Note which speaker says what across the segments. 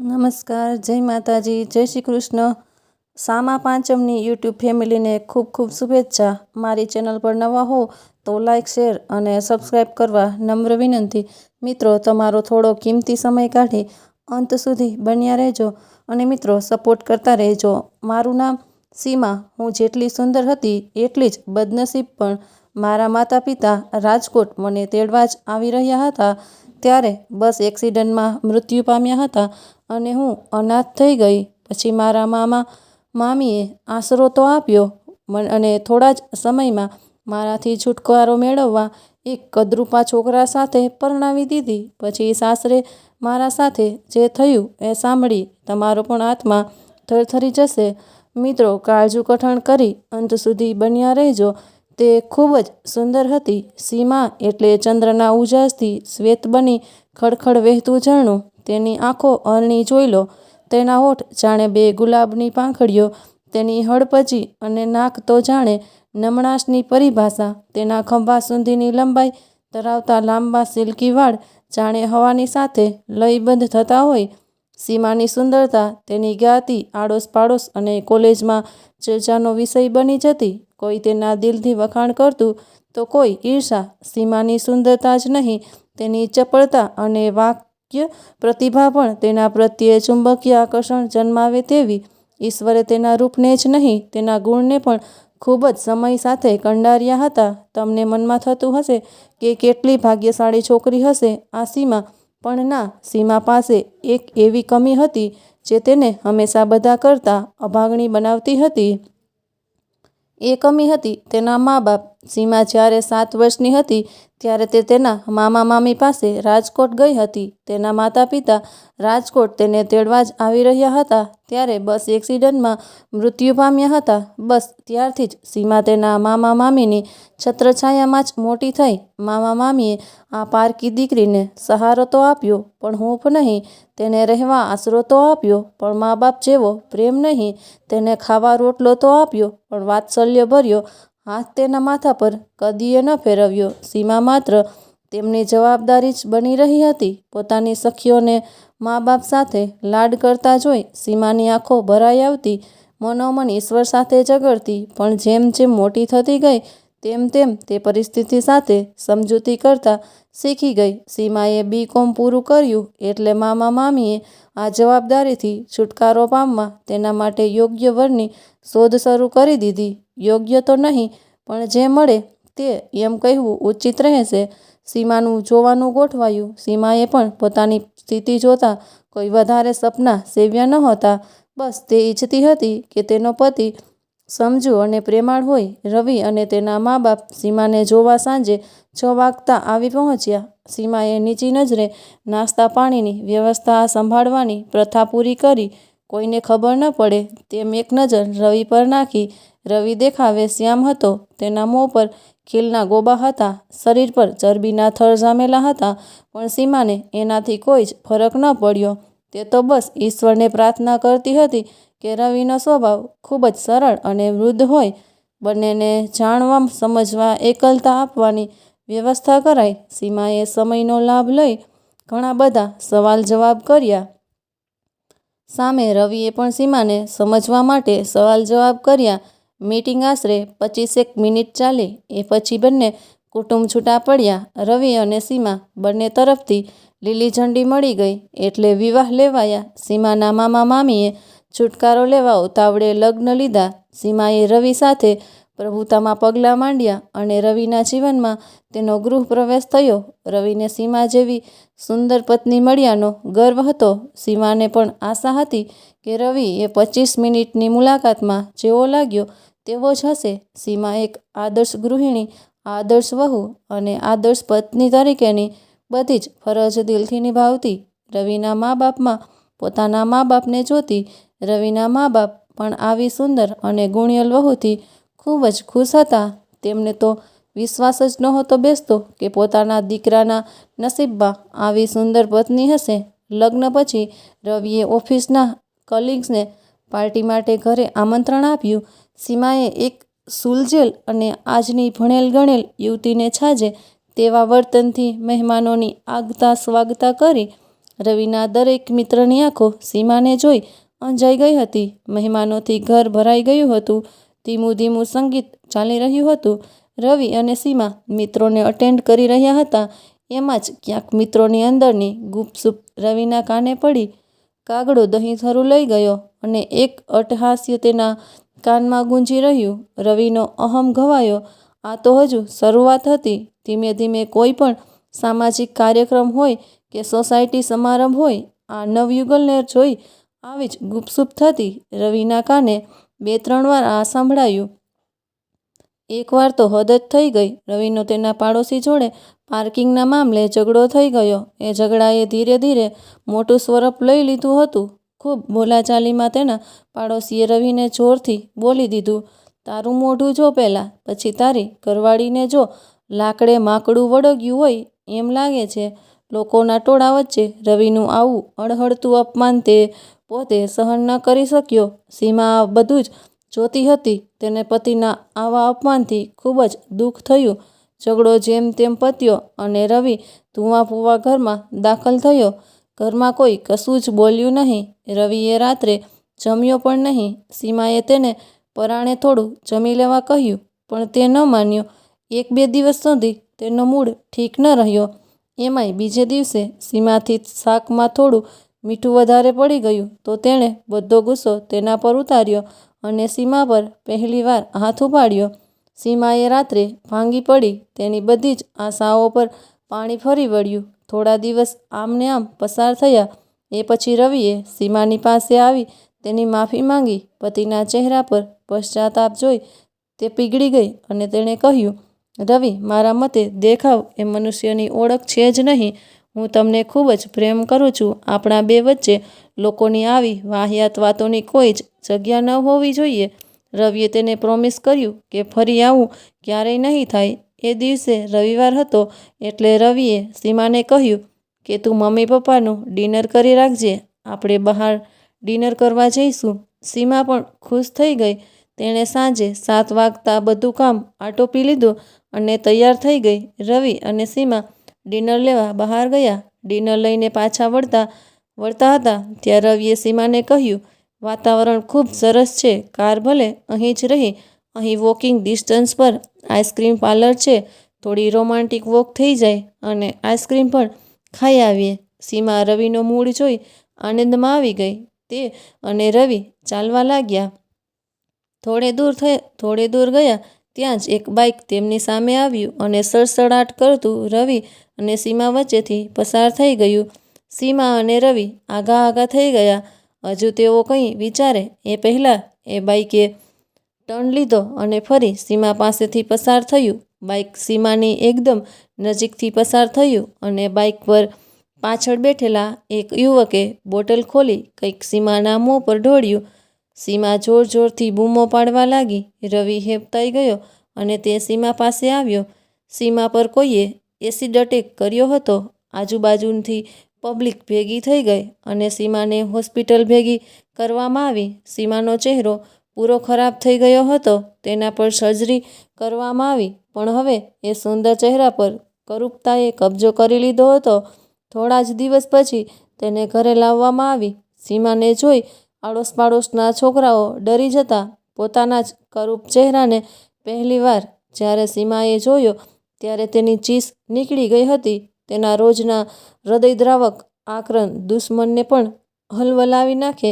Speaker 1: નમસ્કાર, જય માતાજી, જય શ્રી કૃષ્ણ. સામા પાંચમની યુટ્યુબ ફેમિલીને ખૂબ ખૂબ શુભેચ્છા. મારી ચેનલ પર નવા હો તો લાઇક શેર અને સબસ્ક્રાઈબ કરવા નમ્ર વિનંતી. મિત્રો, તમારો થોડો કિંમતી સમય કાઢી અંત સુધી બન્યા રહેજો અને મિત્રો, સપોર્ટ કરતા રહેજો. મારું નામ સીમા. હું જેટલી સુંદર હતી, એટલી જ બદનસીબ પણ. મારા માતા પિતા રાજકોટ મને તેડવા જ આવી રહ્યા હતા. ત્યારે બસ એક્સિડન્ટમાં મૃત્યુ પામ્યા હતા અને હું અનાથ થઈ ગઈ. પછી મારા મામા, મામીએ આશરો તો આપ્યો અને થોડા જ સમયમાં મારાથી છુટકારો મેળવવા એક કદરૂપા છોકરા સાથે પરણાવી દીધી. પછી સાસરે મારા સાથે જે થયું એ સાંભળી તમારો પણ આત્મા થરથરી જશે. મિત્રો, કાળજુ કઠણ કરી અંત સુધી બન્યા રહેજો. તે ખૂબ જ સુંદર હતી. સીમા એટલે ચંદ્રના ઉજાસથી શ્વેત બની ખડખડ વહેતું ઝરણું. તેની આંખો અરણી જોઈ લો. તેના હોઠ જાણે બે ગુલાબની પાંખડીઓ. તેની હડપચી અને નાક તો જાણે નમણાશની પરિભાષા. તેના ખંભા સુધીની લંબાઈ ધરાવતા લાંબા સિલ્કી વાળ જાણે હવાની સાથે લયબંધ થતા હોય. સીમાની સુંદરતા, તેની જ્ઞાતિ આડોશ પાડોશ અને કોલેજમાં ચર્ચાનો વિષય બની જતી. કોઈ તેના દિલથી વખાણ કરતું, તો કોઈ ઈર્ષા, સીમાની સુંદરતા જ નહીં. તેની ચપળતા અને વાક્ય પ્રતિભા પણ તેના પ્રત્યે ચુંબકીય આકર્ષણ જન્માવે તેવી. ઈશ્વરે તેના રૂપને જ નહીં, તેના ગુણને પણ ખૂબ જ સમય સાથે કંડાર્યા હતા. તમને મનમાં થતું હશે કે કેટલી ભાગ્યશાળી છોકરી હશે આ સીમા, પણ ના, સીમા પાસે એક એવી કમી હતી, જે તેને હંમેશા બધા કરતાં અભાગણી બનાવતી હતી. એ કમી હતી તેના મા બાપ સીમા જ્યારે સાત વર્ષની હતી, ત્યારે તે તેના મામા મામી પાસે રાજકોટ ગઈ હતી. તેના માતા પિતા રાજકોટ તેને તેડવા જ આવી રહ્યા હતા, ત્યારે બસ એક્સિડન્ટમાં મૃત્યુ પામ્યા હતા. બસ ત્યારથી જ સીમા તેના મામા મામીની છત્રછાયામાં જ મોટી થઈ. મામા મામીએ આ પારકી દીકરીને સહારો તો આપ્યો, પણ હૂંફ નહીં. તેને રહેવા આશરો તો આપ્યો, પણ મા બાપ જેવો પ્રેમ નહીં. તેને ખાવા રોટલો તો આપ્યો, પણ વાત્સલ્ય ભર્યો હાથ તેના માથા પર કદીએ ન ફેરવ્યો. સીમા માત્ર તેમની જવાબદારી જ બની રહી હતી. પોતાની સખીઓને મા બાપ સાથે લાડ કરતા જોઈ સીમાની આંખો ભરાઈ આવતી, મનોમન ઈશ્વર સાથે ઝઘડતી, પણ જેમ જેમ મોટી થતી ગઈ, તેમ તેમ તે પરિસ્થિતિ સાથે સમજૂતી કરતા શીખી ગઈ. સીમાએ બી કોમ પૂરું કર્યું એટલે મામા મામીએ આ જવાબદારીથી છુટકારો પામવા તેના માટે યોગ્ય વરની શોધ શરૂ કરી દીધી. યોગ્ય તો નહીં, પણ જે મળે તે એમ કહેવું ઉચિત રહેશે. સીમાનું જોવાનું ગોઠવાયું. સીમાએ પણ પોતાની સ્થિતિ જોતા કોઈ વધારે સપના સેવ્યા નહોતા. બસ તે ઈચ્છતી હતી કે તેનો પતિ સમજુ અને પ્રેમાળ હોય, રવિ અને તેના મા બાપ સીમાને જોવા સાંજે છ વાગતા આવી પહોંચ્યા. સીમાએ નીચી નજરે નાસ્તા પાણીની વ્યવસ્થા સંભાળવાની પ્રથા પૂરી કરી. કોઈને ખબર ન પડે, તેમ એક નજર રવિ પર નાખી. રવિ દેખાવે શ્યામ હતો. તેના મોં પર ખીલના ગોબા હતા. શરીર પર ચરબીના થર જામેલા હતા. પણ સીમાને એનાથી કોઈ જ ફરક ન પડ્યો. તે તો બસ ઈશ્વરને પ્રાર્થના કરતી હતી કે રવિનો સ્વભાવ ખૂબ જ સરળ અને વૃદ્ધ હોય. બંનેને જાણવા, સમજવા, એકલતા આપવાની વ્યવસ્થા કરાઈ. સીમાએ સમયનો લાભ લઈ ઘણા બધા સવાલ જવાબ કર્યા. સામે રવિએ પણ સીમાને સમજવા માટે સવાલ જવાબ કર્યા. મીટિંગ આશરે પચીસેક મિનિટ ચાલી. એ પછી બંને કુટુંબ છૂટા પડ્યા. રવિ અને સીમા બંને તરફથી લીલી ઝંડી મળી ગઈ એટલે વિવાહ લેવાયા. સીમાના મામા મામીએ છુટકારો લેવા ઉતાવળે લગ્ન લીધા. સીમાએ રવિ સાથે પ્રભુતામાં પગલાં માંડ્યા અને રવિના જીવનમાં તેનો ગૃહ પ્રવેશ થયો. રવિને સીમા જેવી સુંદર પત્ની મળ્યાનો ગર્વ હતો. સીમાને પણ આશા હતી કે રવિ એ પચીસ મિનિટની મુલાકાતમાં જેવો લાગ્યો તેવો જ હશે. સીમા એક આદર્શ ગૃહિણી, આદર્શ વહુ અને આદર્શ પત્ની તરીકેની બધી જ ફરજ દિલથી નિભાવતી. રવિના મા બાપમાં પોતાના મા બાપને જોતી રવિના મા બાપ પણ આવી સુંદર અને ગુણિયલ વહુથી ખૂબ જ ખુશ હતા. તેમને તો વિશ્વાસ જ નહોતો બેસતો કે પોતાના દીકરાના નસીબમાં આવી સુંદર પત્ની હશે. લગ્ન પછી રવિએ ઓફિસના કલીગ્સને પાર્ટી માટે ઘરે આમંત્રણ આપ્યું. સીમાએ એક સુલઝેલ અને આજની ભણેલ ગણેલ યુવતીને છાજે તેવા વર્તનથી મહેમાનોની આગતા સ્વાગતા કરી રવિના દરેક મિત્રની આંખો સીમાને જોઈ અંજાઈ ગઈ હતી. મહેમાનોથી ઘર ભરાઈ ગયું હતું. ધીમું ધીમું સંગીત ચાલી રહ્યું હતું. રવિ અને સીમા મિત્રોને અટેન્ડ કરી રહ્યા હતા. એમાં જ ક્યાંક મિત્રોની અંદરની ગુપસુપ રવિના કાને પડી. કાગડો દહીં થરું લઈ ગયો અને એક અટહાસ્ય તેના કાનમાં ગુંજી રહ્યું. રવિનો અહમ ઘવાયો. આ તો હજુ શરૂઆત હતી. ધીમે ધીમે કોઈ પણ સામાજિક કાર્યક્રમ હોય કે સોસાયટી સમારંભ હોય, આ નવયુગલને જોઈ આવી જ ગુપસુપ થતી રવિના કાને બે ત્રણ વાર આ સંભળાયું. એકવાર તો હદ જ થઈ ગઈ. રવિનો તેના પાડોશી જોડે પાર્કિંગના મામલે ઝઘડો થઈ ગયો. એ ઝઘડાએ ધીરે ધીરે મોટું સ્વરૂપ લઈ લીધું હતું. ખૂબ બોલાચાલીમાં તેના પાડોશીએ રવિને જોરથી બોલી દીધું, તારું મોઢું જો પહેલાં, પછી તારી ઘરવાળીને જો લાકડે માકડું વળગ્યું હોય એમ લાગે છે. લોકોના ટોળા વચ્ચે રવિનું આવું અણહળતું અપમાન તે પોતે સહન ન કરી શક્યો. સીમા બધું જ જોતી હતી. તેને પતિના આવા અપમાનથી ખૂબ જ દુઃખ થયું. ઝઘડો જેમ તેમ પત્યો અને રવિ ધુવાપુવા પુવા ઘરમાં દાખલ થયો. ઘરમાં કોઈ કશું જ બોલ્યું નહીં. રવિએ રાત્રે જમ્યો પણ નહીં. સીમાએ તેને પરાણે થોડું જમી લેવા કહ્યું, પણ તે ન માન્યો. એક બે દિવસ સુધી તેનો મૂડ ઠીક ન રહ્યો. એમાંય બીજે દિવસે સીમાથી શાકમાં થોડું મીઠું વધારે પડી ગયું તો તેણે બધો ગુસ્સો તેના પર ઉતાર્યો અને સીમા પર પહેલીવાર હાથ ઉપાડ્યો. સીમાએ રાત્રે ભાંગી પડી તેની બધી જ આશાઓ પર પાણી ફરી વળ્યું. થોડા દિવસ આમને આમ પસાર થયા. એ પછી રવિએ સીમાની પાસે આવી તેની માફી માંગી. પતિના ચહેરા પર પશ્ચાતાપ જોઈ તે પીગળી ગઈ અને તેણે કહ્યું રવિ, મારા મતે દેખાવ એ મનુષ્યની ઓળખ છે જ નહીં. હું તમને ખૂબ જ પ્રેમ કરું છું. આપણા બે વચ્ચે લોકોની આવી વાહિયાત વાતોની કોઈ જ જગ્યા ન હોવી જોઈએ. રવિએ તેને પ્રોમિસ કર્યું કે ફરી આવું ક્યારેય નહીં થાય. એ દિવસે રવિવાર હતો એટલે રવિએ સીમાને કહ્યું કે તું મમ્મી પપ્પાનું ડિનર કરી રાખજે. આપણે બહાર ડિનર કરવા જઈશું. સીમા પણ ખુશ થઈ ગઈ. તેણે સાંજે સાત વાગતા બધું કામ આટોપી લીધું અને તૈયાર થઈ ગઈ. રવિ અને સીમા ડિનર લેવા બહાર ગયા. ડિનર લઈને પાછા વળતા વળતા હતા. ત્યાં રવિએ સીમાને કહ્યું, વાતાવરણ ખૂબ સરસ છે. કાર ભલે અહીં જ રહી. અહીં વોકિંગ ડિસ્ટન્સ પર આઈસ્ક્રીમ પાર્લર છે. થોડી રોમાન્ટિક વોક થઈ જાય અને આઈસ્ક્રીમ પણ ખાઈ આવીએ. સીમા રવિનો મૂડ જોઈ આનંદમાં આવી ગઈ. તે અને રવિ ચાલવા લાગ્યા. થોડે દૂર થયા, થોડે દૂર ગયા, ત્યાં જ એક બાઇક તેમની સામે આવ્યું અને સડસડાટ કરતું રવિ અને સીમા વચ્ચેથી પસાર થઈ ગયું. સીમા અને રવિ આગા આગા થઈ ગયા. હજુ તેઓ કંઈ વિચારે એ પહેલાં એ બાઇકે ટર્ન લીધો અને ફરી સીમા પાસેથી પસાર થયું. બાઇક સીમાની એકદમ નજીકથી પસાર થયું અને બાઇક પર પાછળ બેઠેલા એક યુવકે બોટલ ખોલી કંઈક સીમાના મોં પર ઢોળ્યું. સીમા જોર જોરથી બૂમો પાડવા લાગી. રવિ હેપતાઈ ગયો અને તે સીમા પાસે આવ્યો. સીમા પર કોઈએ એસિડ અટેક કર્યો હતો. આજુબાજુથી પબ્લિક ભેગી થઈ ગઈ અને સીમાને હોસ્પિટલ ભેગી કરવામાં આવી. સીમાનો ચહેરો પૂરો ખરાબ થઈ ગયો હતો. તેના પર સર્જરી કરવામાં આવી, પણ હવે એ સુંદર ચહેરા પર કરુપતાએ કબજો કરી લીધો હતો. થોડા જ દિવસ પછી તેને ઘરે લાવવામાં આવી. સીમાને જોઈ આડોશ પાડોશના છોકરાઓ ડરી જતા પોતાના જ કરૂપ ચહેરાને પહેલીવાર જ્યારે સીમાએ જોયો ત્યારે તેની ચીસ નીકળી ગઈ હતી. તેના રોજના હૃદયદ્રાવક આક્રંદ દુશ્મનને પણ હલવલાવી નાખે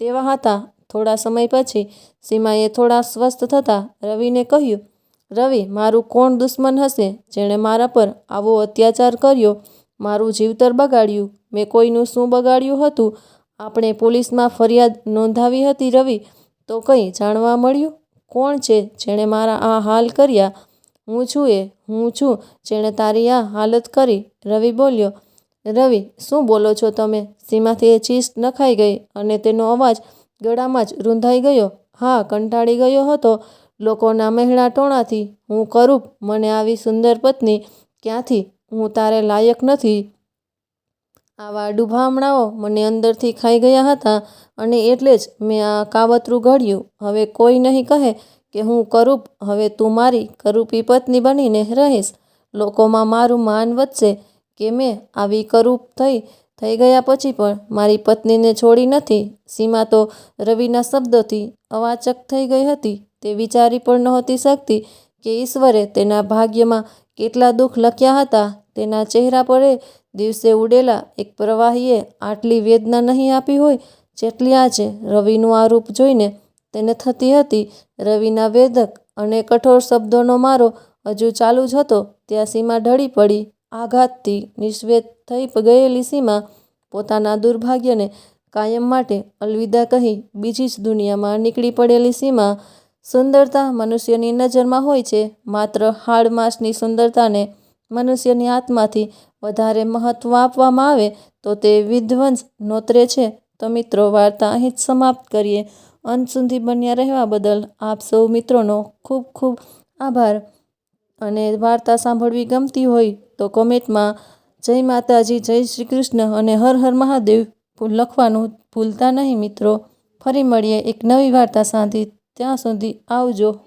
Speaker 1: તેવા હતા. થોડા સમય પછી સીમાએ થોડા સ્વસ્થ થતાં રવિને કહ્યું, રવિ, મારું કોણ દુશ્મન હશે જેણે મારા પર આવો અત્યાચાર કર્યો? મારું જીવતર બગાડ્યું. મેં કોઈનું શું બગાડ્યું હતું? આપણે પોલીસમાં ફરિયાદ નોંધાવી હતી રવિ, તો કંઈ જાણવા મળ્યું? કોણ છે જેણે મારા આ હાલ કર્યા? હું છું એ, હું છું જેણે તારી આ હાલત કરી. રવિ બોલ્યો, રવિ, શું બોલો છો તમે? સીમાથી એ ચીસ નખાઈ ગઈ અને તેનો અવાજ ગળામાં જ રૂંધાઈ ગયો. હા, કંટાળી ગયો હતો. લોકોના મહેણા ટોણાથી હું કરું મને આવી સુંદર પત્ની ક્યાંથી? હું તારે લાયક નથી. આવા ડૂભામણાઓ મને અંદરથી ખાઈ ગયા હતા અને એટલે જ મેં આ કાવતરું ઘડ્યું. હવે કોઈ નહીં કહે કે હું કરૂપ, હવે તું મારી કરૂપી પત્ની બનીને રહીશ. લોકોમાં મારું માન વધશે કે મેં આવી કરૂપ થઈ થઈ ગયા પછી પણ મારી પત્નીને છોડી નથી. સીમા તો રવિના શબ્દોથી અવાચક થઈ ગઈ હતી. તે વિચારી પણ નહોતી શકતી કે ઈશ્વરે તેના ભાગ્યમાં કેટલા દુઃખ લખ્યા હતા. તેના ચહેરા પર એ દિવસે ઉડેલા એક પ્રવાહીએ આટલી વેદના નહીં આપી હોય જેટલી આજે રવિનું આ રૂપ જોઈને તેને થતી હતી. રવિના વેદક અને કઠોર શબ્દોનો મારો હજુ ચાલુ જ હતો. ત્યાં સીમા ઢળી પડી, આઘાતથી નિસ્વેત થઈ ગયેલી સીમા પોતાના દુર્ભાગ્યને કાયમ માટે અલવિદા કહી બીજી જ દુનિયામાં નીકળી પડેલી સીમા સુંદરતા મનુષ્યની નજરમાં હોય છે. માત્ર હાડ માસની સુંદરતાને મનુષ્યની આત્માથી વધારે મહત્ત્વ આપવામાં આવે તો તે વિધ્વંસ નોતરે છે. તો મિત્રો, વાર્તા અહીં જ સમાપ્ત કરીએ. અંત સુધી બન્યા રહેવા બદલ આપ સૌ મિત્રોનો ખૂબ ખૂબ આભાર. અને વાર્તા સાંભળવી ગમતી હોય તો કોમેન્ટમાં જય માતાજી, જય શ્રી કૃષ્ણ અને હર હર મહાદેવ લખવાનું ભૂલતા નહીં મિત્રો. ફરી મળીએ એક નવી વાર્તા સાંધી. ત્યાં સુધી આવજો.